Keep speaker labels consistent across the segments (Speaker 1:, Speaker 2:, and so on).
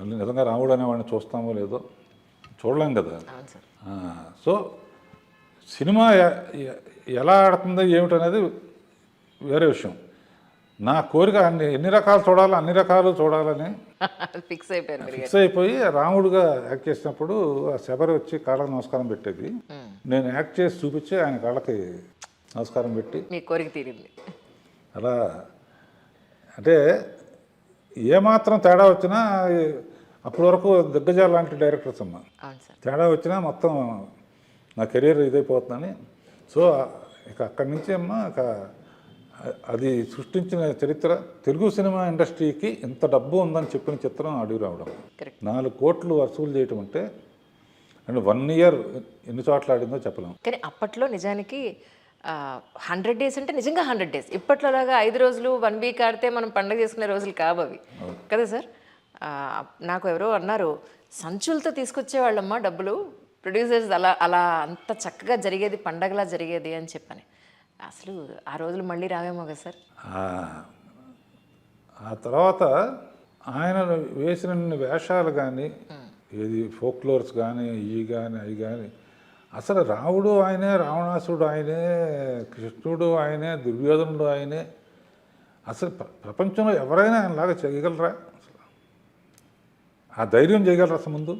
Speaker 1: మళ్ళీ నిజంగా రాముడు అనేవాడిని చూస్తామో లేదో చూడలేం కదా. సో సినిమా ఎలా ఆడుతుంది ఏమిటనేది వేరే విషయం. నా కోరిక అన్ని ఎన్ని రకాలు చూడాలి అన్ని రకాలు చూడాలని
Speaker 2: ఫిక్స్ అయిపోయారు మీరు
Speaker 1: ఫిక్స్ అయిపోయి రాముడుగా యాక్ట్ చేసినప్పుడు ఆ శబరి వచ్చి కాళ్ళకి నమస్కారం పెట్టేది. నేను యాక్ట్ చేసి చూపించి ఆయన కాళ్ళకి నమస్కారం పెట్టి
Speaker 2: మీ కోరిక తీరింది.
Speaker 1: అలా అంటే ఏమాత్రం తేడా వచ్చినా అప్పటి వరకు దిగ్గజాలు లాంటి డైరెక్టర్స్ అమ్మా. తేడా వచ్చినా మొత్తం నా కెరీర్ ఇదైపోతుందని. సో ఇక అక్కడి నుంచి అమ్మ ఇక అది సృష్టించిన చరిత్ర. తెలుగు సినిమా ఇండస్ట్రీకి ఇంత డబ్బు ఉందని చెప్పిన చిత్రం అడుగు రావడం. నాలుగు కోట్లు వసూలు చేయటం అంటే అండ్ వన్ ఇయర్ ఎన్ని చోట్ల ఆడిందో చెప్పలేం.
Speaker 2: కానీ అప్పట్లో నిజానికి హండ్రెడ్ డేస్ అంటే నిజంగా హండ్రెడ్ డేస్. ఇప్పట్లోలాగా ఐదు రోజులు వన్ వీక్ ఆడితే మనం పండగ చేసుకునే రోజులు కావు అవి. కదా సార్? నాకు ఎవరో అన్నారు సంచులతో తీసుకొచ్చేవాళ్ళమ్మా డబ్బులు ప్రొడ్యూసర్స్ అలా అలా అంత చక్కగా జరిగేది పండగలా జరిగేది అని చెప్పని. అసలు ఆ రోజులు మళ్ళీ రావేమో కదా సార్?
Speaker 1: ఆ- ఆ తర్వాత ఆయన వేసిన వేషాలు కానీ ఏది ఫోక్లోర్స్ కానీ ఇవి కానీ అవి కానీ అసలు రాముడు ఆయనే రావణాసుడు ఆయనే కృష్ణుడు ఆయనే దుర్యోధనుడు ఆయనే. అసలు ప్ర- ప్రపంచంలో ఎవరైనా ఆయనలాగా చేయగలరా? అసలు ఆ ధైర్యం చేయగలరా అసలు ముందు?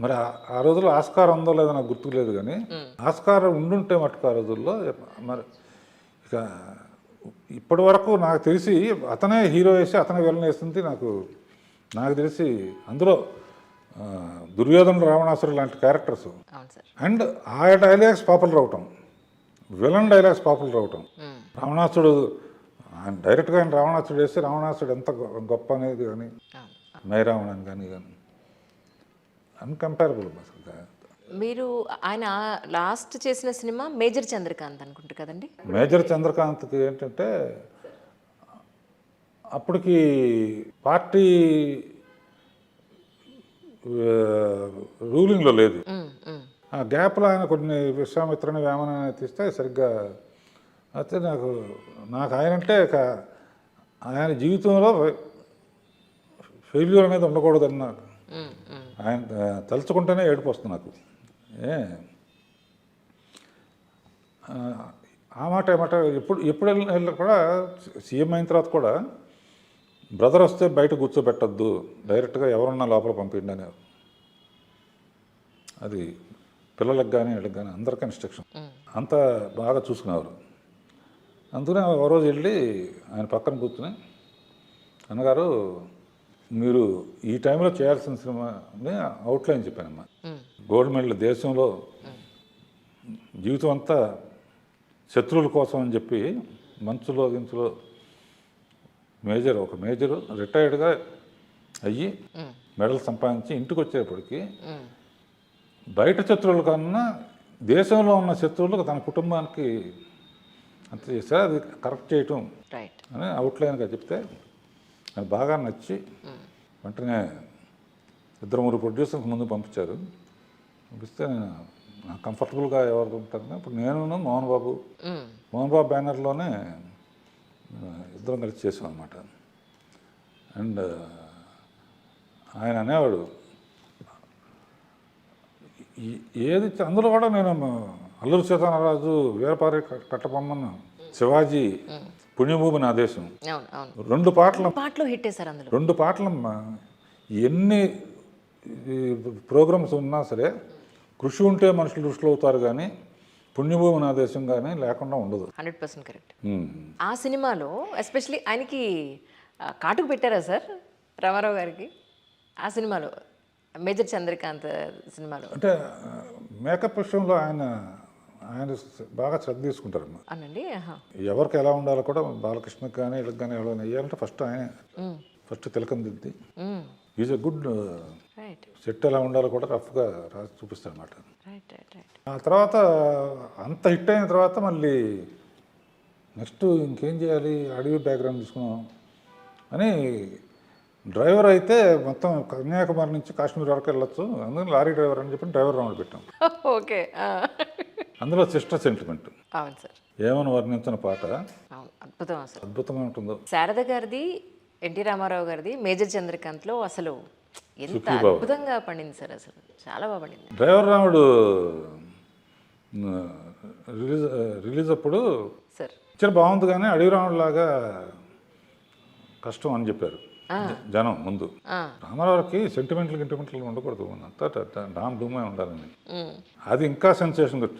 Speaker 1: మరి ఆ- రోజుల్లో ఆస్కారం ఉందో లేదో నాకు గుర్తుకు లేదు కానీ ఆస్కారం ఉండుంటే మటుకు ఆ రోజుల్లో మరి ఇక ఇప్పటి వరకు నాకు తెలిసి అతనే హీరో వేసి అతనే విలన్ వేస్తుంది నాకు నాకు తెలిసి అందులో దుర్యోధన రావణాసురు లాంటి క్యారెక్టర్స్ అండ్ ఆ డైలాగ్స్ పాపులర్ అవటం విలన్ డైలాగ్స్ పాపులర్ అవటం రావణాసుడు ఆయన డైరెక్ట్గా ఆయన రావణాసుడు వేసి రావణాసుడు ఎంత గొప్ప అనేది కానీ మైరావణన్ కానీ కానీ అన్కంపారబుల్ అసలు
Speaker 2: మీరు ఆయన లాస్ట్ చేసిన సినిమా మేజర్ చంద్రకాంత్ అనుకుంటు కదండి?
Speaker 1: మేజర్ చంద్రకాంత్కి ఏంటంటే అప్పటికి పార్టీ రూలింగ్లో లేదు. ఆ గ్యాప్లో ఆయన కొన్ని విశ్వామిత్రని వేమన తీస్తే సరిగ్గా అయితే నాకు నాకు ఆయన అంటే ఆయన జీవితంలో ఫెయిల్యూర్ అనేది ఉండకూడదని నాకు
Speaker 2: ఉమ్, ఉమ్.
Speaker 1: ఆయన తలుచుకుంటేనే ఏడుపు వస్తుంది నాకు ఏ ఆ, మాట ఈ మాట ఎప్పుడు ఎప్పుడు వెళ్ళిన వెళ్ళినా కూడా సీఎం అయిన తర్వాత కూడా బ్రదర్ వస్తే బయట కూర్చోబెట్టద్దు. డైరెక్ట్గా ఎవరన్నా లోపల పంపిండి అని. అది పిల్లలకు కానీ వీళ్ళకి కానీ అందరికీ ఇన్స్ట్రక్షన్ అంత బాగా చూసుకునేవారు. అందుకనే ఒక రోజు వెళ్ళి ఆయన పక్కన కూర్చుని అన్నగారు మీరు ఈ టైంలో చేయాల్సిన సినిమాని అవుట్లైన్ చెప్పానమ్మా. గోల్డ్ మెడల్ దేశంలో జీవితం అంతా శత్రువుల కోసం అని చెప్పి మంచులో గించులో మేజర్ ఒక మేజరు రిటైర్డ్గా అయ్యి. మెడల్ సంపాదించి ఇంటికి వచ్చేప్పటికి. బయట శత్రువుల కన్నా దేశంలో ఉన్న శత్రువులకు తన కుటుంబానికి అంత చేశారు అది కరెక్ట్ చేయటం అని అవుట్లైన్గా చెప్తే అది బాగా నచ్చి వెంటనే ఇద్దరు మూడు ప్రొడ్యూసర్స్ ముందు పంపించారు పంపిస్తే నేను నాకు కంఫర్టబుల్గా ఎవరు ఉంటారు ఇప్పుడు నేను మోహన్ బాబు. మోహన్ బాబు బ్యానర్లోనే ఇద్దరం కలిసి చేసాం అనమాట అండ్ ఆయన అనేవాడు ఈ- ఏది అందులో కూడా నేను అల్లూరు సీతారామరాజు వీరపారి క- కట్టబొమ్మన్న శివాజీ పుణ్యభూమి నా దేశం.
Speaker 2: అవును అవును.
Speaker 1: రెండు పాటలు
Speaker 2: పాటలో హిట్ అందులో.
Speaker 1: రెండు పాటలమ్మా ఎన్ని ప్రోగ్రామ్స్ ఉన్నా సరే కృషి ఉంటే మనుషులు దృష్టిలో అవుతారు కానీ పుణ్యభూమి నా దేశం కానీ లేకుండా ఉండదు.
Speaker 2: Hundred percent correct. ఆ సినిమాలో ఎస్పెషలీ ఆయనకి కాటుకు పెట్టారా సార్ రామారావు గారికి? ఆ సినిమాలో మేజర్ చంద్రకాంత్ సినిమాలో.
Speaker 1: అంటే మేకప్ విషయంలో ఆయన ఆయన బాగా శ్రద్ధ తీసుకుంటారమ్మా.
Speaker 2: అనండి.
Speaker 1: ఎవరికి ఎలా ఉండాలో కూడా బాలకృష్ణకి కానీ వీళ్ళకి కానీ ఎవరైనా వేయాలంటే ఫస్ట్ ఆయన. ఫస్ట్ తిలకం దిద్ది. Is a good
Speaker 2: right.
Speaker 1: Set ఎలా ఉండాలో కూడా రఫ్గా రాసి చూపిస్తాడు అనమాట ఆ తర్వాత అంత హిట్ అయిన తర్వాత మళ్ళీ నెక్స్ట్ ఇంకేం చేయాలి? అడవి బ్యాక్గ్రౌండ్ తీసుకున్నాం అని డ్రైవర్ అయితే మొత్తం కన్యాకుమారి నుంచి కాశ్మీర్ వరకు వెళ్ళొచ్చు. అందుకని లారీ డ్రైవర్ అని చెప్పి డ్రైవర్ రౌండ్ పెట్టాం.
Speaker 2: ఓకే.
Speaker 1: అందులో సిస్టర్ సెంటిమెంట్.
Speaker 2: అవును సార్.
Speaker 1: ఏమని వర్ణించిన పాట?
Speaker 2: అద్భుతం
Speaker 1: అద్భుతంగా ఉంటుందో.
Speaker 2: శారద గారిది ఎన్టీ రామారావు గారిది మేజర్ చంద్రకాంత్లో అసలు ఎంత. అద్భుతంగా పండింది సార్ అసలు. చాలా బాగా పండింది.
Speaker 1: డ్రైవర్ రాముడు రిలీజ్ రిలీజ్ అప్పుడు
Speaker 2: సార్.
Speaker 1: పిక్చర్ బాగుంది కానీ అడవి రాముడు లాగా కష్టం అని చెప్పారు. జనం ముందు. రామారావుకి సెంటిమెంట్లు గింటిమెంట్లు ఉండకూడదు. అంతా డామ్ డూమే ఉండాలని. అది ఇంకా సెన్సేషన్ వచ్చింది